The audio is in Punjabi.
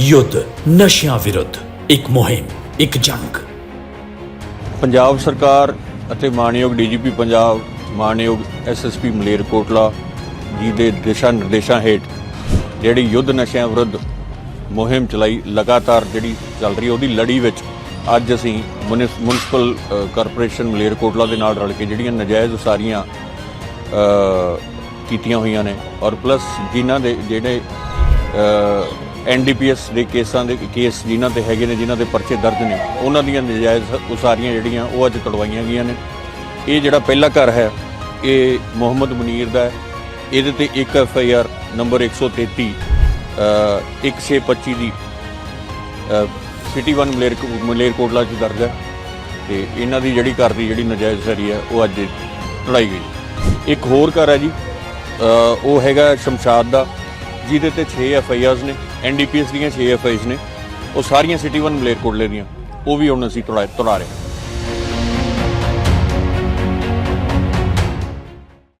ਯੁੱਧ, ਨਸ਼ਿਆਂ ਵਿਰੁੱਧ, ਇੱਕ ਮੁਹਿੰਮ, ਇੱਕ ਜੰਗ। ਪੰਜਾਬ ਸਰਕਾਰ ਅਤੇ ਮਾਨਯੋਗ ਡੀਜੀਪੀ ਪੰਜਾਬ ਮਾਨਯੋਗ ਐਸਐਸਪੀ ਮਲੇਰਕੋਟਲਾ ਜੀ ਦੇ ਦਿਸ਼ਾ ਨਿਰਦੇਸ਼ਾਂ ਹੇਠ ਜਿਹੜੀ ਯੁੱਧ ਨਸ਼ਿਆਂ ਵਿਰੁੱਧ ਮੁਹਿੰਮ ਚਲਾਈ, ਲਗਾਤਾਰ ਜਿਹੜੀ ਚੱਲ ਰਹੀ ਉਹਦੀ ਲੜੀ ਵਿੱਚ ਅੱਜ ਅਸੀਂ ਮੁਨਿਸ- ਮੁਨਿਸਪਲ ਕਾਰਪੋਰੇਸ਼ਨ ਮਲੇਰਕੋਟਲਾ ਦੇ ਨਾਲ ਰਲ ਕੇ ਜਿਹੜੀਆਂ ਨਜਾਇਜ਼ ਉਸਾਰੀਆਂ ਕੀਤੀਆਂ ਹੋਈਆਂ ਨੇ ਔਰ ਪਲੱਸ ਜਿਨ੍ਹਾਂ ਦੇ ਜਿਹੜੇ ਐਨਡੀਪੀਐਸ ਦੇ ਕੇਸਾਂ ਦੇ ਕੇਸ ਜਿਨ੍ਹਾਂ ਤੇ ਹੈਗੇ ਨੇ ਜਿਨ੍ਹਾਂ ਦੇ ਪਰਚੇ ਦਰਜ ਨੇ ਉਹਨਾਂ ਦੀਆਂ ਨਜਾਇਜ਼ ਉਸਾਰੀਆਂ ਜਿਹੜੀਆਂ ਉਹ ਅੱਜ ਤੜਵਾਈਆਂ ਗਈਆਂ ਨੇ। ਇਹ ਜਿਹੜਾ ਪਹਿਲਾ ਘਰ ਹੈ ਇਹ ਮੁਹੰਮਦ ਮਨੀਰ ਦਾ ਹੈ। ਇਹਦੇ ਤੇ ਇੱਕ ਐਫ ਆਈ ਆਰ ਨੰਬਰ 133 ਅ, 1625 ਦੀ ਸਿਟੀ 1 ਮਲੇਰ ਮਲੇਰਕੋਟਲਾ ਚ ਦਰਜ ਹੈ। ਤੇ ਇਹਨਾਂ ਦੀ ਜਿਹੜੀ ਘਰ ਦੀ ਜਿਹੜੀ ਨਜਾਇਜ਼ ਸਰੀ ਹੈ ਉਹ ਅੱਜ ਤੜਾਈ ਗਈ। ਇੱਕ ਹੋਰ ਘਰ ਹੈ ਜੀ ਉਹ ਹੈਗਾ ਸ਼ਮਸ਼ਾਦ ਦਾ। ਜਿਹਦੇ ਤੇ 6 ਐਫ ਆਈ ਆਰਸ ਨੇ ਐਨ ਡੀ ਪੀ ਐਸ ਦੀਆਂ 6 ਐਫ ਆਈਸ ਨੇ, ਉਹ ਸਾਰੀਆਂ ਸਿਟੀ 1 ਮਲੇਰਕੋਟਲੇ ਦੀਆਂ ਉਹ ਵੀ ਹੁਣ ਅਸੀਂ ਤੁੜਾ ਤੁੜਾ ਰਹੇ ਹਾਂ।